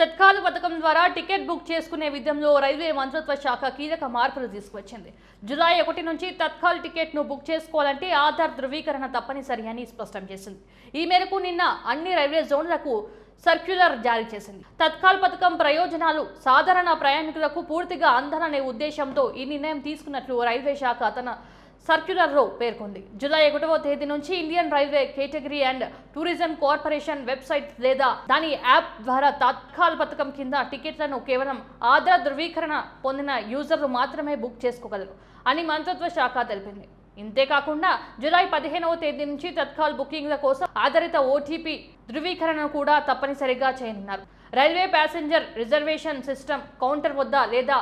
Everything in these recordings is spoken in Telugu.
తత్కాల పథకం ద్వారా టికెట్ బుక్ చేసుకునే విధంలో రైల్వే మంత్రిత్వ శాఖ కీలక మార్పులు తీసుకువచ్చింది. జులై ఒకటి నుంచి తత్కాల్ టికెట్ను బుక్ చేసుకోవాలంటే ఆధార్ ధృవీకరణ తప్పనిసరి అని స్పష్టం చేసింది. ఈ మేరకు నిన్న అన్ని రైల్వే జోన్లకు సర్క్యులర్ జారీ చేసింది. తత్కాల్ పథకం ప్రయోజనాలు సాధారణ ప్రయాణికులకు పూర్తిగా అందననే ఉద్దేశంతో ఈ నిర్ణయం తీసుకున్నట్లు రైల్వే శాఖ తన సర్క్యులర్లో పేర్కొంది. జూలై ఒకటవ తేదీ నుంచి ఇండియన్ రైల్వే కేటగిరీ అండ్ టూరిజం కార్పొరేషన్ వెబ్సైట్ లేదా దాని యాప్ ద్వారా తత్కాల్ పథకం కింద టికెట్లను కేవలం ఆధార్ ధృవీకరణ పొందిన యూజర్లు మాత్రమే బుక్ చేసుకోగలరు అని మంత్రిత్వ శాఖ తెలిపింది. ఇంతేకాకుండా జూలై పదిహేనవ తేదీ నుంచి తత్కాల్ బుకింగ్ల కోసం ఆధారిత ఓటీపీ ధృవీకరణ కూడా తప్పనిసరిగా చేయనున్నారు. Railway passenger reservation system counter వద్ద లేదా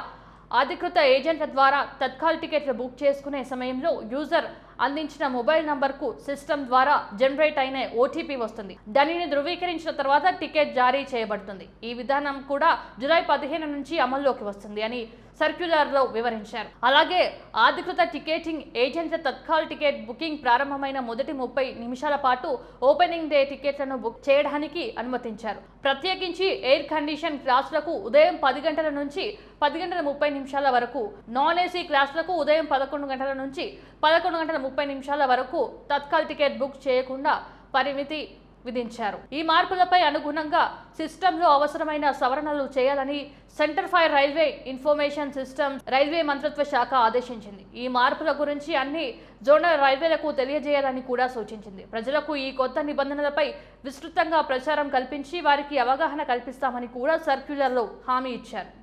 అధికృత ఏజెంట్ల ద్వారా తత్కాల్ టికెట్లు బుక్ చేసుకునే సమయంలో యూజర్ అందించిన మొబైల్ నంబర్కు సిస్టమ్ ద్వారా జనరేట్ అయిన ఓటీపీ వస్తుంది. దానిని ధృవీకరించిన తర్వాత టికెట్ జారీ చేయబడుతుంది. ఈ విధానం కూడా జులై పదిహేను నుంచి అమల్లోకి వస్తుంది అని సర్క్యులర్లో వివరించారు. అలాగే అధికృత టికెటింగ్ ఏజెంట్ల తత్కాల్ టికెట్ బుకింగ్ ప్రారంభమైన మొదటి ముప్పై నిమిషాల పాటు ఓపెనింగ్ డే టికెట్లను బుక్ చేయడానికి అనుమతించారు. ప్రత్యేకించి ఎయిర్ కండిషన్ క్లాసులకు ఉదయం పది గంటల నుంచి పది గంటల ముప్పై నిమిషాల వరకు నాన్ ఏసీ క్లాసులకు ఉదయం పదకొండు గంటల నుంచి పదకొండు గంటల ముప్పై నిమిషాల వరకు తత్కాల్ టికెట్ బుక్ చేయకుండా పరిమితి విధించారు. ఈ మార్పులపై అనుగుణంగా సిస్టంలో అవసరమైన సవరణలు చేయాలని centre for railway information system railway మంత్రిత్వ శాఖ ఆదేశించింది. ఈ మార్పుల గురించి అన్ని జోనల్ రైల్వేలకు తెలియజేయాలని కూడా సూచించింది. ప్రజలకు ఈ కొత్త నిబంధనలపై విస్తృతంగా ప్రచారం కల్పించి వారికి అవగాహన కల్పిస్తామని కూడా సర్క్యులర్లో హామీ ఇచ్చారు.